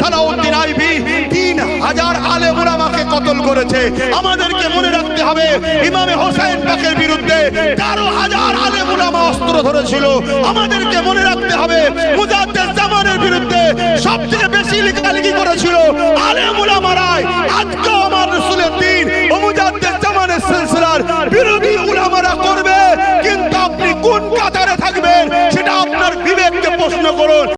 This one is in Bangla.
সালাউদ্দিন আইবি তিন হাজার আলে কতল করেছে? আমাদেরকে মনে রাখতে হবে, ইমামে হোসেন পাকের বিরুদ্ধে তেরো হাজার আলে অস্ত্র ধরেছিল। আমাদেরকে মনে রাখতে হবে জামানের বিরুদ্ধে সবচেয়ে বেশি লিখালেখি করেছিল আলে মুরামারায় আজকে আমার রসুলের দিন ও জামানের সিলসিলার বিরোধী উলামারা করবে, কিন্তু আপনি কোন কাতারে থাকবেন সেটা আপনার বিবেককে প্রশ্ন করুন।